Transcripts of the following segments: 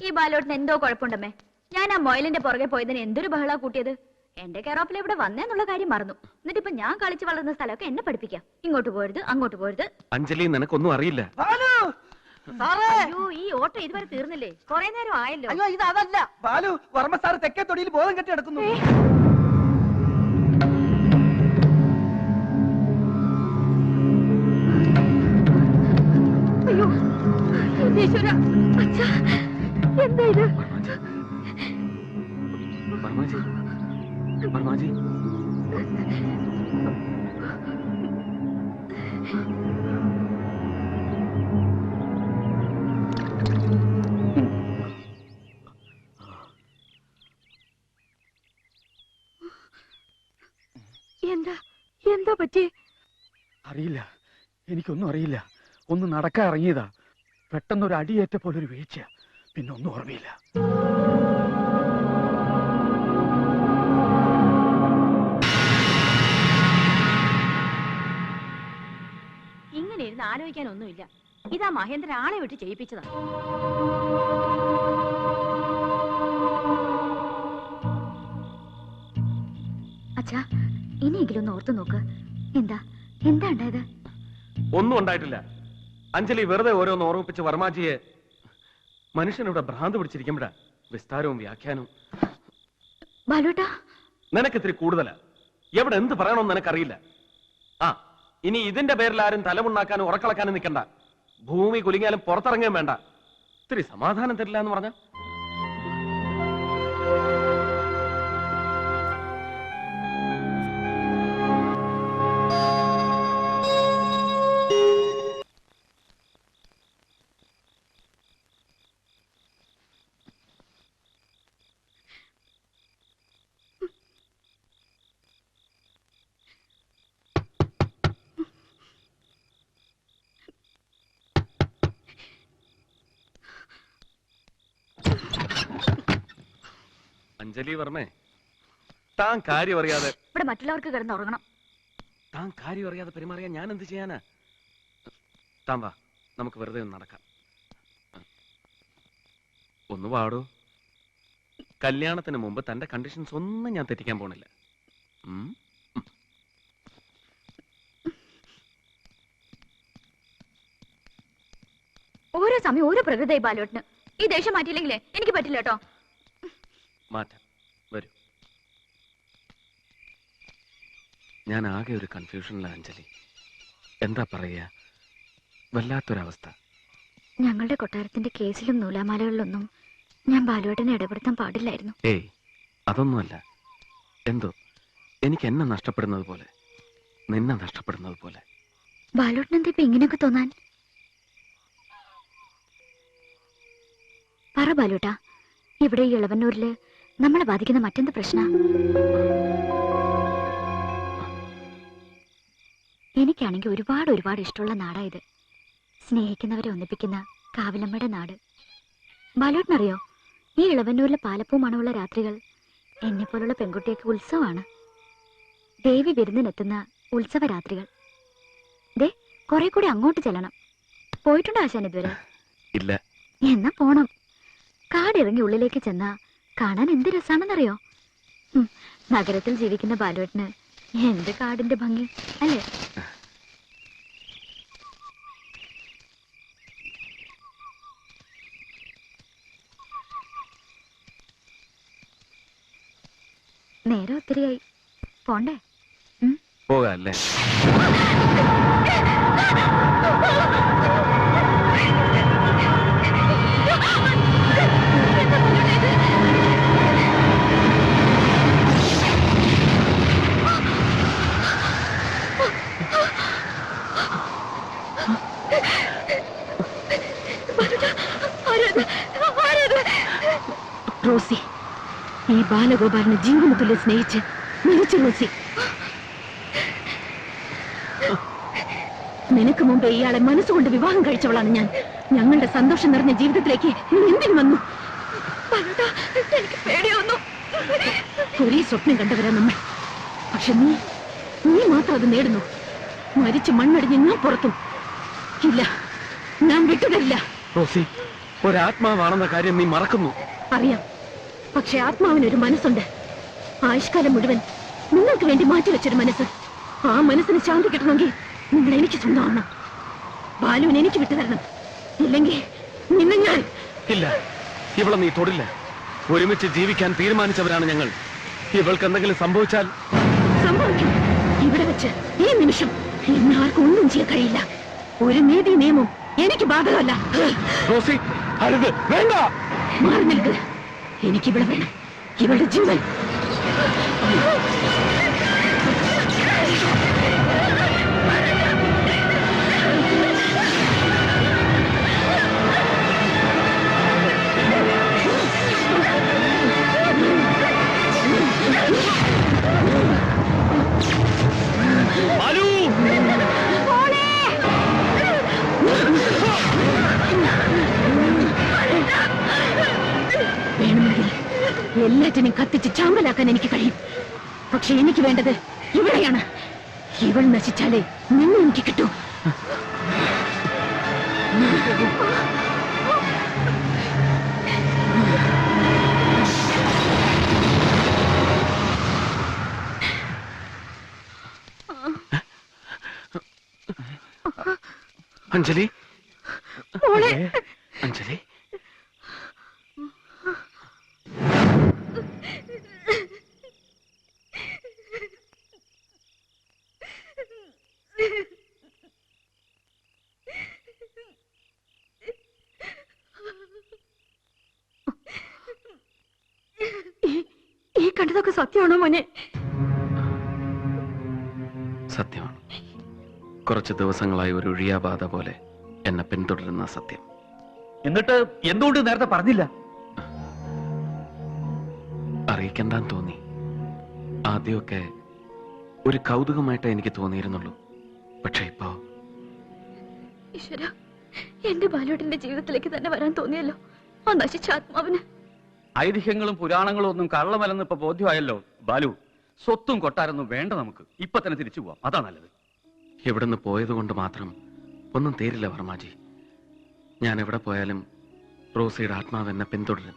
ഈ ബാലോട്ടിന് എന്തോ കുഴപ്പമുണ്ടമ്മേ. ഞാൻ ആ മൊയലിന്റെ പുറകെ പോയതിന് എന്തൊരു ബഹളാ കൂട്ടിയത്. എന്റെ കെയറോപ്പിൽ ഇവിടെ വന്നേന്നുള്ള കാര്യം മറന്നു. എന്നിട്ട് ഇപ്പൊ ഞാൻ കളിച്ചു വളർന്ന സ്ഥലമൊക്കെ എന്നെ പഠിപ്പിക്കാം. ഇങ്ങോട്ട് പോരുത് അങ്ങോട്ട് പോരുത്. അഞ്ജലി നിനക്കൊന്നും അറിയില്ല. അയ്യോ ഈ ഓട്ടോ ഇതുവരെ തീർന്നില്ലേ? കൊറേ നേരം ആയല്ലോ. അയ്യോ ഇത് അതല്ല ബാലു വർമ്മ സാറ് തെക്കേ തൊടിയിൽ ബോധം കെട്ടി കിടക്കുന്നു എന്താ ഇത്? വർമാജി വർമാജി എന്താ? എന്താ പറ്റി? അറിയില്ല. എനിക്കൊന്നും അറിയില്ല. ഒന്ന് നടക്കാൻ ഇറങ്ങിയതാ. പെട്ടെന്നൊരു അടിയേറ്റ പോലൊരു വീഴ്ച പിന്നെ ഒന്നും ഓർമ്മയില്ല. ഇങ്ങനെ ഇരുന്ന് ആലോചിക്കാനൊന്നുമില്ല ഇതാ മഹേന്ദ്ര ആളെ വിട്ട് ചെയ്യിപ്പിച്ചതാ അച്ഛാ ഇനിയെങ്കിലും ഒന്ന് ഓർത്തു നോക്ക്. എന്താ? എന്താ ഉണ്ടായത്? ഒന്നും ഉണ്ടായിട്ടില്ല. അഞ്ജലി വെറുതെ ഓരോന്ന് ഓർമ്മിപ്പിച്ച് വർമാജിയെ മനുഷ്യനിവിടെ ഭ്രാന്ത് പിടിച്ചിരിക്കുമ്പോഴാ വിസ്താരവും വ്യാഖ്യാനവും. ബാലുട്ടാ നിനക്ക് ഇത്തിരി കൂടുതലാ. എവിടെ എന്ത് പറയണമെന്ന് നിനക്കറിയില്ല. ആ ഇനി ഇതിന്റെ പേരിൽ ആരും തലമുണ്ടാക്കാനും ഉറക്കളക്കാനും നിൽക്കണ്ട. ഭൂമി കുലുങ്ങിയാലും പുറത്തിറങ്ങുകയും വേണ്ട. ഇത്തിരി സമാധാനം തരില്ല എന്ന് പറഞ്ഞ. അഞ്ജലി വർമ്മേ താൻ കാര്യം അറിയാതെ ഇവിടെ മറ്റുള്ളവർക്ക് കിടന്ന് ഉറങ്ങണം താൻ കാര്യം അറിയാതെ പെരുമാറിയാൻ ഞാൻ എന്ത് ചെയ്യാനാ? താൻ വാ നമുക്ക് വെറുതെ ഒന്ന് നടക്കാം. ഒന്ന് പാടൂ കല്യാണത്തിന് മുമ്പ് തന്റെ കണ്ടീഷൻസ് ഒന്നും ഞാൻ തെറ്റിക്കാൻ പോണില്ല? ഓരോ സമയം ഓരോ പ്രകൃതി ബാലോട്ടിന്. ഈ ദേഷ്യം മാറ്റിയില്ലെങ്കിലേ എനിക്ക് പറ്റില്ല കേട്ടോ. മാറ്റാം. വരൂ. ഞാൻ ആകെ ഒരു കൺഫ്യൂഷനിലാണ് അഞ്ജലി. എന്താ പറയുക? വല്ലാത്തൊരവസ്ഥ. ഞങ്ങളുടെ കൊട്ടാരത്തിന്റെ കേസിലും നൂലാമാലകളിലൊന്നും ഞാൻ ബാലുവേട്ടനെ ഇടപെടുത്താൻ പാടില്ലായിരുന്നു. ഏയ് അതൊന്നുമല്ല. എന്തോ? എനിക്ക് എന്നെ നഷ്ടപ്പെടുന്നത് പോലെ. നിന്നെ നഷ്ടപ്പെടുന്നത് പോലെ. ബാലുവേട്ടനെന്താ ഇപ്പൊ ഇങ്ങനെയൊക്കെ തോന്നാൻ? പറ ബാലുട്ടാ ഇവിടെ ഈ ഇളവന്നൂരിൽ നമ്മളെ ബാധിക്കുന്ന മറ്റെന്ത് പ്രശ്ന? എനിക്കാണെങ്കിൽ ഒരുപാട് ഒരുപാട് ഇഷ്ടമുള്ള നാടായത് സ്നേഹിക്കുന്നവരെ ഒന്നിപ്പിക്കുന്ന കാവിലമ്മയുടെ നാട്. ബാലോട്ടിനറിയോ? ഈ ഇളവന്നൂരിലെ പാലപ്പൂ മണമുള്ള രാത്രികൾ എന്നെ പോലുള്ള പെൺകുട്ടിയൊക്കെ ഉത്സവമാണ്. ദേവി വിരുന്നിനെത്തുന്ന ഉത്സവ രാത്രികൾ ദേ കുറെ കൂടി അങ്ങോട്ട് ചെല്ലണം. പോയിട്ടുണ്ടോ ആശാൻ ഇതുവരെ? ഇല്ല. എന്നാ പോണം. കാടിറങ്ങി ഉള്ളിലേക്ക് ചെന്നാ കാണാൻ എന്ത് രസാണെന്നറിയോ? നഗരത്തിൽ ജീവിക്കുന്ന ബാലുവേട്ടന് എന്ത് കാടിന്റെ ഭംഗി അല്ലേ? നേരെ ഒത്തിരിയായി. പോണ്ടേ? പോകാം അല്ലേ റോസി ഈ ബാലഗോപാലിനെ ജീവനത്തുല്യ സ്നേഹിച്ച് മരിച്ചു റോസി നിനക്ക് മുമ്പ് ഇയാളെ മനസ്സുകൊണ്ട് വിവാഹം കഴിച്ചവളാണ് ഞാൻ. ഞങ്ങളുടെ സന്തോഷം നിറഞ്ഞ ജീവിതത്തിലേക്ക് നീ എന്തിനു വന്നു? എനിക്ക് പേടിയൊന്നു ഒരേ സ്വപ്നം കണ്ടവരാ നമ്മൾ. പക്ഷെ നീ നീ മാത്രം അത് നേടുന്നു. മരിച്ച് മണ്ണടിഞ്ഞ് ഞാൻ പുറത്തു. ഇല്ല ഞാൻ വിട്ടുതരില്ല. റോസി ഒരാത്മാവാണെന്ന കാര്യം നീ മറക്കുന്നു. അറിയാം. പക്ഷെ ആത്മാവിനൊരു മനസ്സുണ്ട്. ആയുഷ്കാലം മുഴുവൻ നിങ്ങൾക്ക് വേണ്ടി മാറ്റിവെച്ചൊരു മനസ്സ്. ആ മനസ്സിന് ശാന്തി കിട്ടണമെങ്കിൽ നിങ്ങൾ എനിക്ക് സ്വന്തമാവണം. ബാലുവിനെ എനിക്ക് വിട്ടുതരണം. ഇല്ലെങ്കിൽ നിന്നെ ഞാൻ ഇല്ല. ഇവളെ നീ തൊടില്ല. ഒരുമിച്ച് ജീവിക്കാൻ തീരുമാനിച്ചവരാണ് ഞങ്ങൾ. ഇവൾക്ക് എന്തെങ്കിലും സംഭവിച്ചാൽ സംഭവിക്കും. ഇവിടെ വെച്ച് ഈ നിമിഷം എന്നെ ആർക്കും ഒന്നും ചെയ്യാൻ കഴിയില്ല. ഒരു നീതി നിയമം എനിക്ക് ബാധകമല്ല. റോസി അരുത്. വേണ്ട. മാറി നിൽക്ക്. എനിക്ക് ഇവിടെ വേണം. ഇവളുടെ ജീവൻ. അഞ്ജലി? അഞ്ജലി? ഈ കണ്ടതൊക്കെ സത്യമാണോ മോനെ? സത്യമാണ്. കുറച്ച് ദിവസങ്ങളായി ഒരു ഒഴിയാബാധ പോലെ എന്നെ പിന്തുടരുന്ന സത്യം. എന്നിട്ട് എന്തുകൊണ്ട് നേരത്തെ പറഞ്ഞില്ല? അറിയിക്കണ്ടാൻ തോന്നി. ആദ്യമൊക്കെ ഒരു കൗതുകമായിട്ടേ എനിക്ക് തോന്നിയിരുന്നുള്ളൂ. പക്ഷെ ഇപ്പോ ഈശ്വര എന്റെ ബാലോട്ടിന്റെ ജീവിതത്തിലേക്ക് തന്നെ വരാൻ തോന്നിയല്ലോ. ആ നശിച്ച ആത്മാവിന്. ഐതിഹ്യങ്ങളും പുരാണങ്ങളും ഒന്നും കള്ളമല്ലെന്ന് ഇപ്പൊ ബോധ്യമായല്ലോ ബാലു. സ്വത്തും കൊട്ടാരൊന്നും വേണ്ട നമുക്ക്. ഇപ്പൊ തന്നെ തിരിച്ചു പോവാം. അതാ നല്ലത്. ഇവിടുന്ന് പോയതുകൊണ്ട് മാത്രം ഒന്നും തീരില്ല വർമാജി. ഞാൻ എവിടെ പോയാലും റോസിയുടെ ആത്മാവ് എന്നെ പിന്തുടരും.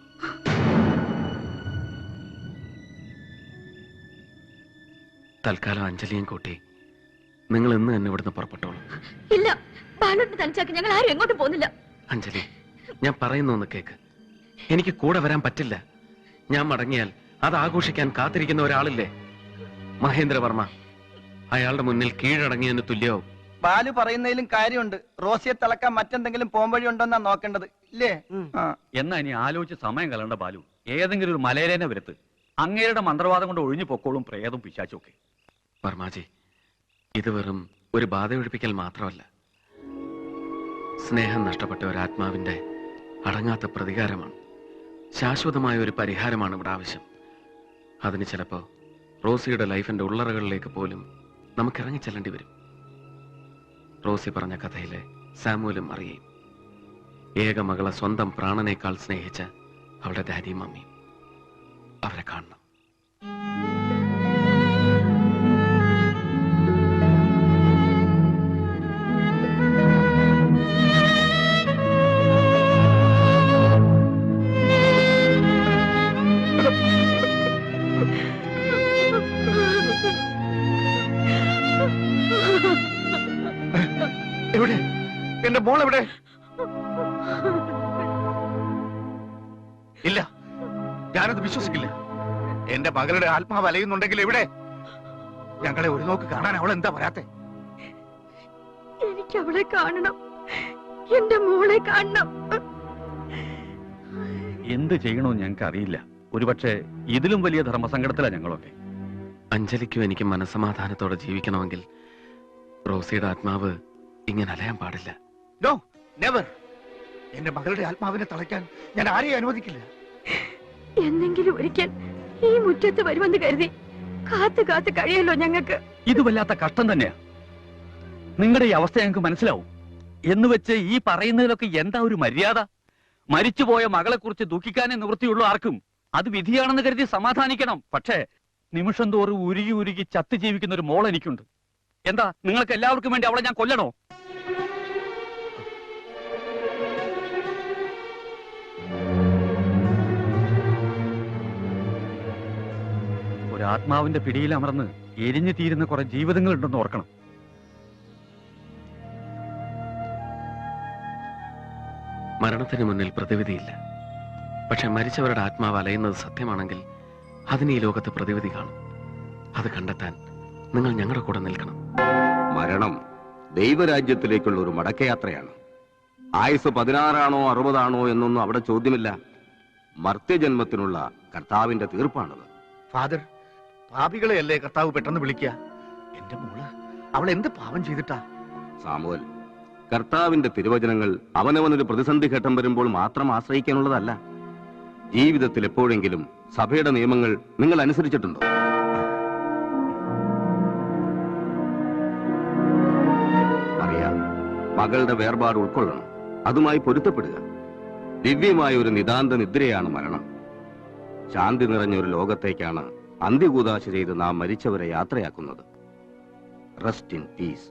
തൽക്കാലം അഞ്ജലിയും കൂട്ടി നിങ്ങൾ ഇന്ന് തന്നെ ഇവിടുന്ന് പുറപ്പെട്ടോളൂ. ഇല്ല ബാലോട്ടിനെ തനിച്ചാക്കി ഞങ്ങൾ ആരും എങ്ങോട്ട് പോകുന്നില്ല. അഞ്ജലി ഞാൻ പറയുന്നു ഒന്ന് കേക്ക്. എനിക്ക് കൂടെ വരാൻ പറ്റില്ല. ഞാൻ മടങ്ങിയാൽ അത് ആഘോഷിക്കാൻ കാത്തിരിക്കുന്ന ഒരാളില്ലേ? മഹേന്ദ്രവർമ്മ. അയാളുടെ മുന്നിൽ കീഴടങ്ങിയതിന് തുല്യവും. ബാലു പറയുന്നതിലും കാര്യമുണ്ട്. റോസിയെ തിളക്കാൻ മറ്റെന്തെങ്കിലും പോംവഴി ഉണ്ടോന്നാ നോക്കേണ്ടത്. ഇല്ലേ? ആ. എന്നാ ഇനി ആലോചിച്ച് സമയം കലണ്ട ബാലു. ഏതെങ്കിലും ഒരു മലയരേനെ വരുത്ത്. അങ്ങേരുടെ മന്ത്രവാദം കൊണ്ട് ഒഴിഞ്ഞു പൊക്കോളും പ്രേതം പിശാച്ചൊക്കെ ഒക്കെ വർമാജി ഇത് വെറും ഒരു ബാധയൊഴിപ്പിക്കൽ മാത്രമല്ല. സ്നേഹം നഷ്ടപ്പെട്ട ഒരു ആത്മാവിന്റെ അടങ്ങാത്ത പ്രതികാരമാണ്. ശാശ്വതമായ ഒരു പരിഹാരമാണ് ഇവിടെ ആവശ്യം. അതിന് ചിലപ്പോ റോസിയുടെ ലൈഫിന്റെ ഉള്ളറകളിലേക്ക് പോലും നമുക്ക് ഇറങ്ങിച്ചെല്ലേണ്ടി വരും. റോസി പറഞ്ഞ കഥയിലെ സാമുവലും അറിയേ ഏക മകളെ സ്വന്തം പ്രാണനേക്കാൾ സ്നേഹിച്ച അവളുടെ ഡാഡിയും മമ്മിയും അവരെ കാണണം. മകളുടെ ആത്മാവ് അലയുന്നുണ്ടെങ്കിൽ എവിടെ? ഞങ്ങളെ ഒരു നോക്ക് കാണാൻ അവൾ എന്താ വരാത്തെ? എനിക്ക് അവളെ കാണണം. എന്റെ മോളെ കാണണം. എന്ത് ചെയ്യണോ ഞങ്ങൾക്ക് അറിയില്ല. ഒരുപക്ഷെ ഇതിലും വലിയ ധർമ്മസങ്കടത്തിലാണ് ഞങ്ങളൊക്കെ. അഞ്ജലിക്കും എനിക്ക് മനസ്സമാധാനത്തോടെ ജീവിക്കണമെങ്കിൽ റോസിയുടെ ആത്മാവ് ഇങ്ങനെ അലയാൻ പാടില്ല. നോ നെവർ എന്റെ മകളുടെ ആത്മാവിനെ തളയ്ക്കാൻ ഞാൻ ആരെയും അനുവദിക്കില്ല. എന്നെങ്കിലും ഒരിക്കൽ ഈ മുറ്റത്ത് വരുമെന്ന് കരുതി കാത്തു കാത്തു കഴിയല്ലോ ഞങ്ങൾക്ക്. ഇത് വല്ലാത്ത കഷ്ടം തന്നെയാ. നിങ്ങളുടെ ഈ അവസ്ഥ ഞങ്ങൾക്ക് മനസ്സിലാവും. എന്ന് വെച്ച് ഈ പറയുന്നതിലൊക്കെ എന്താ ഒരു മര്യാദ? മരിച്ചുപോയ മകളെ കുറിച്ച് ദുഃഖിക്കാനേ നിവൃത്തിയുള്ളൂ ആർക്കും. അത് വിധിയാണെന്ന് കരുതി സമാധാനിക്കണം. പക്ഷേ നിമിഷം തോറും ഉരുകി ഉരുകി ചത്ത് ജീവിക്കുന്ന ഒരു മോൾ എനിക്കുണ്ട്. എന്താ നിങ്ങൾക്ക് എല്ലാവർക്കും വേണ്ടി അവളെ ഞാൻ കൊല്ലണോ? ഒരാത്മാവിന്റെ പിടിയിൽ അമർന്ന് എരിഞ്ഞു തീരുന്ന കുറെ ജീവിതങ്ങളുണ്ടെന്ന് ഓർക്കണം. മരണത്തിന് മുന്നിൽ പ്രതിവിധിയില്ല. പക്ഷെ മരിച്ചവരുടെ ആത്മാവ് അലയുന്നത് സത്യമാണെങ്കിൽ അതിന് ഈ ലോകത്ത് പ്രതിവിധി കാണും. അത് കണ്ടെത്താൻ നിങ്ങൾ ഞങ്ങളുടെ കൂടെ നിൽക്കണം. മരണം ദൈവരാജ്യത്തിലേക്കുള്ള ഒരു മടക്കയാത്രയാണ്. ആയുസ് പതിനാറാണോ അറുപതാണോ എന്നൊന്നും അവിടെ ചോദ്യമില്ല. മർത്യജന്മത്തിനുള്ള കർത്താവിന്റെ തീർപ്പാണത്. ഫാദർ പാപികളെയല്ലേ കർത്താവ് പെട്ടെന്ന് വിളിക്കുക? എന്റെ മോൾ അവൾ എന്ത് പാപം ചെയ്തിട്ടാ? സാമുവൽ കർത്താവിന്റെ തിരുവചനങ്ങൾ അവനവനൊരു പ്രതിസന്ധി ഘട്ടം വരുമ്പോൾ മാത്രം ആശ്രയിക്കാനുള്ളതല്ല. ജീവിതത്തിൽ എപ്പോഴെങ്കിലും സഭയുടെ നിയമങ്ങൾ നിങ്ങൾ അനുസരിച്ചിട്ടുണ്ടോ? അറിയാം മകളുടെ വേർപാട് ഉൾക്കൊള്ളണം. അതുമായി പൊരുത്തപ്പെടുക. ദിവ്യമായ ഒരു നിതാന്ത നിദ്രയാണ് മരണം. ശാന്തി നിറഞ്ഞ ഒരു ലോകത്തേക്കാണ് അന്ത്യകൂതാശ ചെയ്ത് നാം മരിച്ചവരെ യാത്രയാക്കുന്നത്. റെസ്റ്റ് ഇൻ പീസ്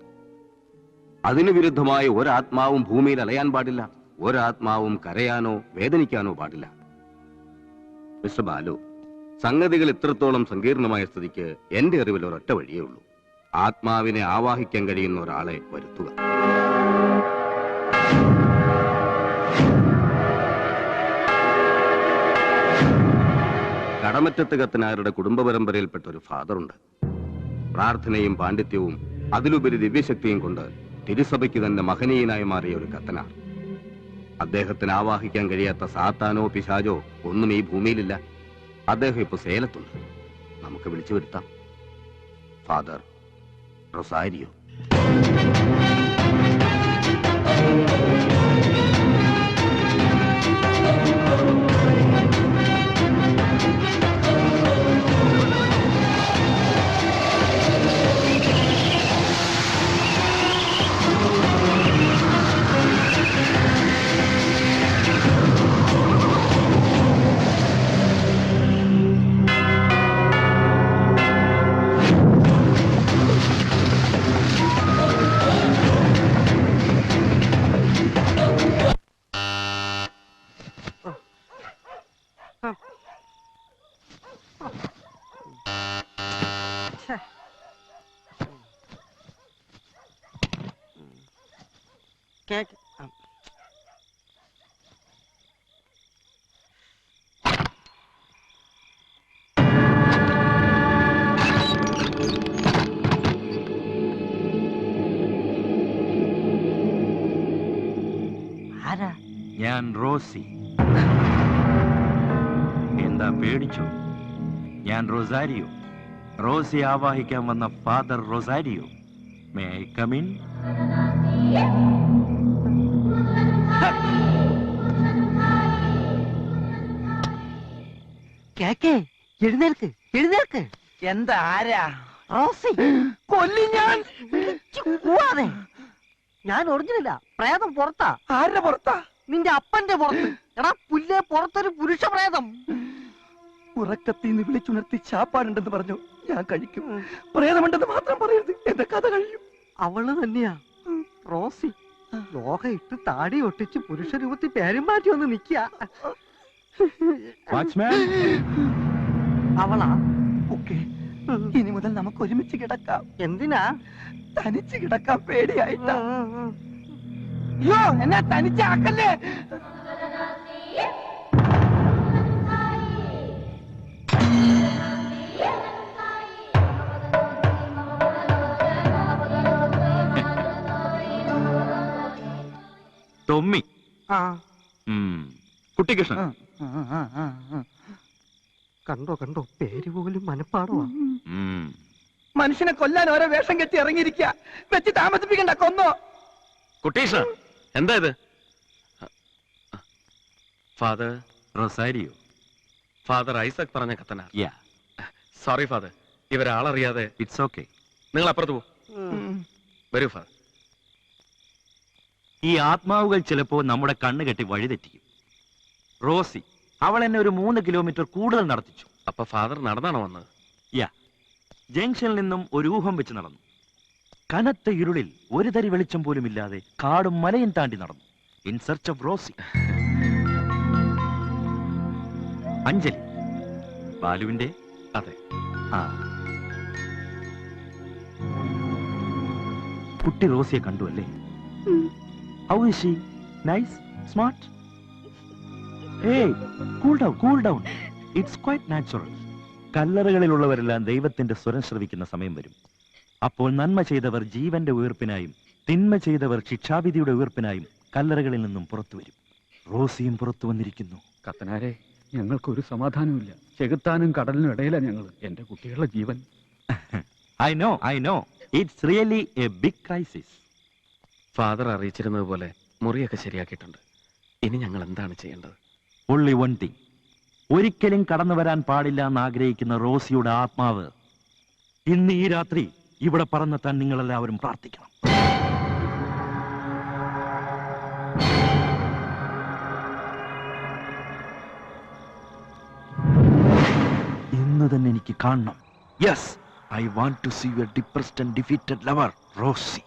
അതിനു വിരുദ്ധമായി ഒരാത്മാവും ഭൂമിയിൽ അലയാൻ പാടില്ല. ഒരാത്മാവും കരയാനോ വേദനിക്കാനോ പാടില്ല. മിസ്റ്റർ ബാലു സംഗതികൾ ഇത്രത്തോളം സങ്കീർണമായ സ്ഥിതിക്ക് എന്റെ അറിവിൽ ഒരൊറ്റ വഴിയേ ഉള്ളൂ. ആത്മാവിനെ ആവാഹിക്കാൻ കഴിയുന്ന ഒരാളെ വരുത്തുക. കടമറ്റത്ത് കുടുംബ പരമ്പരയിൽപ്പെട്ട ഒരു ഫാദറുണ്ട്. പ്രാർത്ഥനയും പാണ്ഡിത്യവും അതിലുപരി ദിവ്യശക്തിയും കൊണ്ട് തിരുസഭയ്ക്ക് തന്നെ മഹനീയനായി മാറിയ ഒരു കത്തനാർ അദ്ദേഹത്തിന് ആവാഹിക്കാൻ കഴിയാത്ത സാത്താനോ പിശാചോ ഒന്നും ഈ ഭൂമിയിലില്ല. അദ്ദേഹം ഇപ്പൊ സേലത്തുണ്ട്. നമുക്ക് വിളിച്ചു വരുത്താം. Father Rosario. കേക്ക് ഞാൻ റോസി. എന്താ പേടിച്ചു? ഞാൻ റൊസാരിയോ. റോസി ആവാഹിക്കാൻ വന്ന father Rosario. May I come in കേക്കേ എഴുന്നേൽക്ക് എഴുന്നേൽക്ക്. എന്താ ആരാ? റോസി കൊല്ലി ഞാൻ. ഞാൻ ഒറിജിനല്ല പ്രേതം പുറത്താ. ആരുടെ പുറത്താ? നിന്റെ അപ്പന്റെ പുറത്ത്. എടാ പുല്ലേ പുറത്തൊരു പുരുഷ പ്രേതം ഉറക്കത്തിൽ നിന്ന് വിളിച്ചുണർത്തി ചാപ്പാടുണ്ടെന്ന് പറഞ്ഞു ഞാൻ കഴിക്കും. പ്രേതമുണ്ടെന്ന് മാത്രം പറയരുത് എന്റെ കഥ കഴിയും. അവൾ തന്നെയാ. റോസി ലോക ഇട്ട് താടി ഒട്ടിച്ച് പുരുഷ രൂപത്തിൽ പേരും മാറ്റി വന്ന് നിക്ക അവളാ? ഓക്കെ. ഇനി മുതൽ നമുക്ക് ഒരുമിച്ച് കിടക്കാം. എന്തിനാ? തനിച്ച് കിടക്കാൻ പേടിയായിട്ടാ. അയ്യോ എന്നെ തനിച്ചാക്കല്ലേ ടൊമ്മി. കുട്ടിക്കൃഷ്ണൻ കണ്ടോ കണ്ടോ പേര് പോലും മനപ്പാടവാ. മനുഷ്യനെ കൊല്ലാൻ ഓരോ വേഷം കെട്ടി ഇറങ്ങിയിരിക്കുക വെച്ച് താമസിപ്പിക്കണ്ട കൊന്നോ. കുട്ടീഷ എന്താ ഇത്? ഫാദർ റൊസാരിയോ ഫാദർ ഐസക് പറഞ്ഞ കത്തന യാ സോറി ഫാദർ ഇവരാളറിയാതെ ഇറ്റ്സ് ഓക്കെ നിങ്ങൾ അപ്പുറത്ത് പോ വരൂ ഫാദർ ഈ ആത്മാവുകൾ ചിലപ്പോ നമ്മുടെ കണ്ണ് കെട്ടി വഴിതെറ്റിക്കും. റോസി അവൾ എന്നെ ഒരു മൂന്ന് കിലോമീറ്റർ കൂടുതൽ നടത്തിച്ചു. അപ്പൊ ഫാദർ നടന്നാണോ വന്നത്? യാ ജംഗ്ഷനിൽ നിന്നും ഒരു ഊഹം വെച്ച് നടന്നു. കനത്ത ഇരുളിൽ ഒരു തരി വെളിച്ചം പോലും ഇല്ലാതെ കാടും മലയും താണ്ടി നടന്നു. In search of Rosie Anjali. ബാലുവിന്റെ? അതെ. ആ. കുട്ടി റോസിയെ കണ്ടു അല്ലേ? How is she nice smart hey cool down cool down it's quite natural കല്ലറകളിലുള്ളവരെല്ലാം ദൈവത്തിന്റെ സ്വരം ശ്രവിക്കുന്ന സമയം വരും. അപ്പോൾ നന്മ ചെയ്തവർ ജീവന്റെ ഉയർപ്പിനായും തിന്മ ചെയ്തവർ ശിക്ഷാവിധിയുടെ ഉയർപ്പിനായും കല്ലറകളിൽ നിന്നും പുറത്തു വരും. റോസിയും പുറത്തു വന്നിരിക്കുന്നു. കത്തനാരെ ഞങ്ങൾക്കൊരു സമാധാനമില്ല ചെകുത്താനും കടലിനും ഇടയിലാണ് ഞങ്ങൾ എന്റെ കുട്ടികളുടെ ജീവൻ. I know I know it's really a big crisis father അറിയിച്ചിരുന്നത് പോലെ മുറിയൊക്കെ ശരിയാക്കിയിട്ടുണ്ട്. ഇനി ഞങ്ങൾ എന്താണ് ചെയ്യേണ്ടത്? ഉള്ളി വൺ തിങ് ഒരിക്കലും കടന്നു വരാൻ പാടില്ല എന്ന് ആഗ്രഹിക്കുന്ന റോസിയുടെ ആത്മാവ് ഇന്ന് ഈ രാത്രി ഇവിടെ പറന്നെത്താൻ നിങ്ങളെല്ലാവരും പ്രാർത്ഥിക്കണം. ഇന്ന് തന്നെ എനിക്ക് കാണണം. Yes I want to see your depressed and defeated lover Rosie